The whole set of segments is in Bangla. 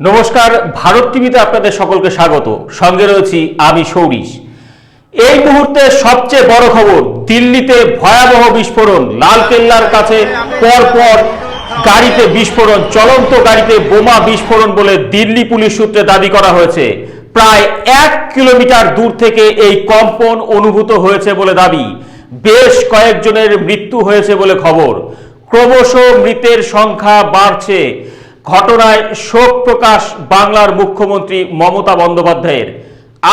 নমস্কার, ভারত টিভিতে আপনাদের সকলকে স্বাগত। সঙ্গে রয়েছি আমি সৌরিশ। এই মুহূর্তে সবচেয়ে বড় খবর, দিল্লিতে ভয়াবহ বিস্ফোরণ। লালকেল্লার কাছে পর পর গাড়িতে বিস্ফোরণ, চলন্ত গাড়িতে বোমা বিস্ফোরণ বলে দিল্লি পুলিশ সূত্রে দাবি করা হয়েছে। প্রায় এক কিলোমিটার দূর থেকে এই কম্পন অনুভূত হয়েছে বলে দাবি। বেশ কয়েকজনের মৃত্যু হয়েছে বলে খবর। ক্রমশ মৃতের সংখ্যা বাড়ছে। ঘটনায় শোক প্রকাশ বাংলার মুখ্যমন্ত্রী মমতা বন্দ্যোপাধ্যায়ের।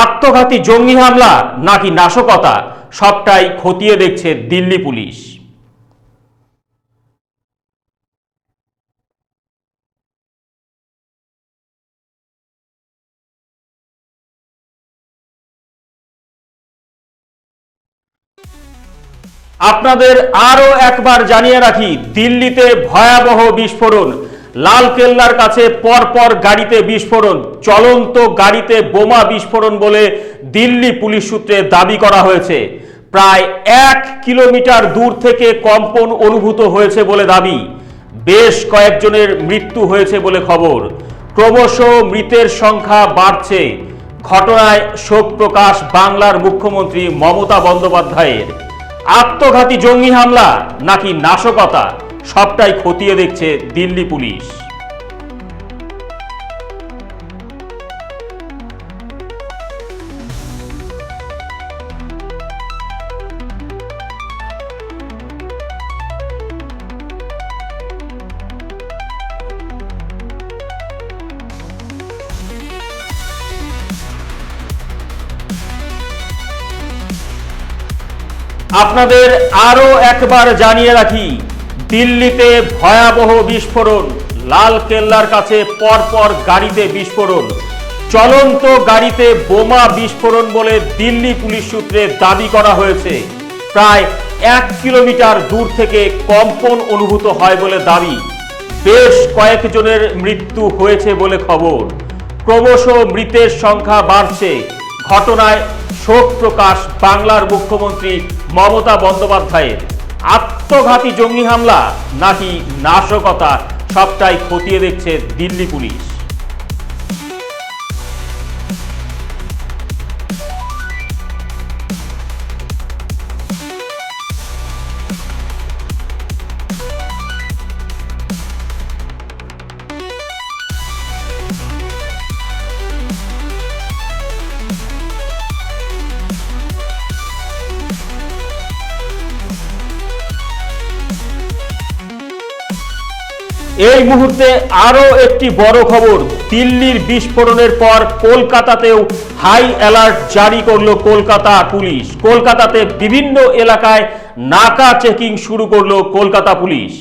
আত্মঘাতী জঙ্গি হামলা নাকি নাশকতা? সবটাই খতিয়ে দেখছে দিল্লি পুলিশ। আপনাদের আরও একবার জানিয়ে রাখি, দিল্লিতে ভয়াবহ বিস্ফোরণ। লাল কেল্লার কাছে পরপর গাড়িতে বিস্ফোরণ, চলন্ত গাড়িতে বোমা বিস্ফোরণ বলে দিল্লি পুলিশ সূত্রে দাবি করা হয়েছে। প্রায় এক কিলোমিটার দূর থেকে কম্পন অনুভূত হয়েছে বলে দাবি। বেশ কয়েকজনের মৃত্যু হয়েছে বলে খবর। ক্রমশ মৃতের সংখ্যা বাড়ছে। ঘটনায় শোক প্রকাশ বাংলার মুখ্যমন্ত্রী মমতা বন্দ্যোপাধ্যায়ের। আত্মঘাতী জঙ্গি হামলা নাকি নাশকতা? সবটাই খতিয়ে দেখছে দিল্লি পুলিশ। আপনাদের আরও একবার জানিয়ে রাখি দিল্লিতে ভয়াবহ বিস্ফোরণ। লাল কেল্লার কাছে পরপর গাড়িতে বিস্ফোরণ। চলন্ত গাড়িতে বোমা বিস্ফোরণ বলে দিল্লি পুলিশ সূত্রে দাবি করা হয়েছে। প্রায় এক কিলোমিটার দূর থেকে কম্পন অনুভূত হয় বলে দাবি। বেশ কয়েকজনের মৃত্যু হয়েছে বলে খবর। ক্রমশ মৃতের সংখ্যা বাড়ছে। ঘটনায় শোক প্রকাশ বাংলার মুখ্যমন্ত্রী মমতা বন্দ্যোপাধ্যায়ের। আত্মঘাতী জঙ্গি হামলা নাকি নাশকতা? সবটাই খতিয়ে দেখছে দিল্লি পুলিশ। এই মুহূর্তে আরও একটি বড় খবর। দিল্লির বিস্ফোরণের পর কলকাতাতেও হাই অ্যালার্ট জারি করল কলকাতা পুলিশ। কলকাতাতে বিভিন্ন এলাকায় নাকা চেকিং শুরু করল কলকাতা পুলিশ।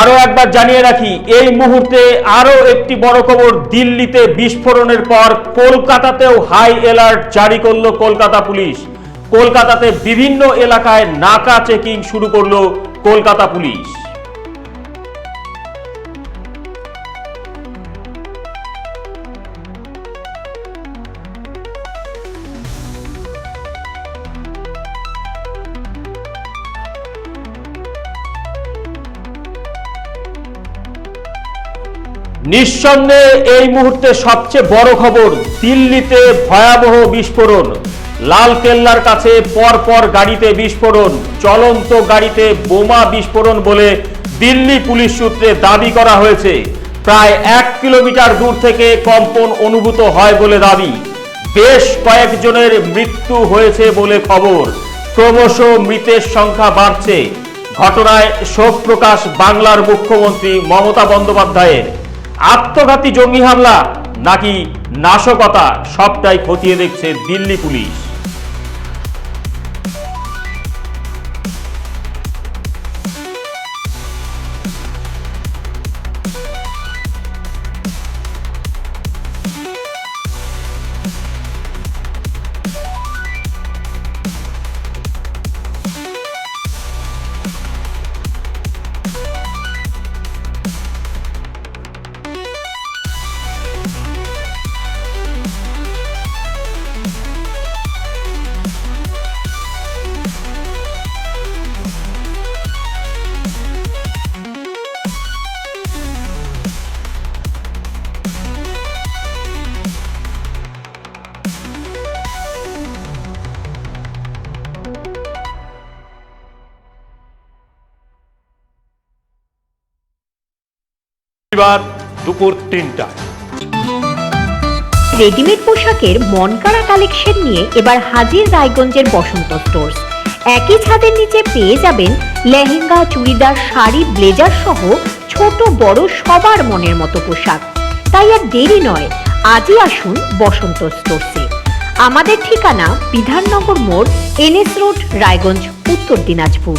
আরও একবার জানিয়ে রাখি, এই মুহূর্তে আরও একটি বড় খবর, দিল্লিতে বিস্ফোরণের পর কলকাতাতেও হাই অ্যালার্ট জারি করল কলকাতা পুলিশ। কলকাতাতে বিভিন্ন এলাকায় নাকা চেকিং শুরু করল কলকাতা পুলিশ। নিঃসন্দেহে এই মুহূর্তে সবচেয়ে বড় খবর, দিল্লিতে ভয়াবহ বিস্ফোরণ। লাল কেল্লার কাছে পরপর গাড়িতে বিস্ফোরণ, চলন্ত গাড়িতে বোমা বিস্ফোরণ বলে দিল্লি পুলিশ সূত্রে দাবি করা হয়েছে। প্রায় এক কিলোমিটার দূর থেকে কম্পন অনুভূত হয় বলে দাবি। বেশ কয়েকজনের মৃত্যু হয়েছে বলে খবর। ক্রমশ মৃতের সংখ্যা বাড়ছে। ঘটনায় শোক প্রকাশ বাংলার মুখ্যমন্ত্রী মমতা বন্দ্যোপাধ্যায়ের। আত্মঘাতী জঙ্গি হামলা নাকি নাশকতা সবটাই খতিয়ে দেখছে দিল্লি পুলিশ। শনিবার দুপুর তিনটায় রেডিমেড পোশাকের মনকাড়া কালেকশন নিয়ে এবার হাজির রায়গঞ্জের বসন্ত স্টোর্স। একই ছাদের নিচে পেয়ে যাবেন লেহেঙ্গা, চুড়িদার, শাড়ি, ব্লেজার সহ ছোট বড় সবার মনের মতো পোশাক। তাই আর দেরি নয়, আজই আসুন বসন্ত স্টোর্সে। আমাদের ঠিকানা বিধাননগর মোড়, এনএস রোড, রায়গঞ্জ, উত্তর দিনাজপুর।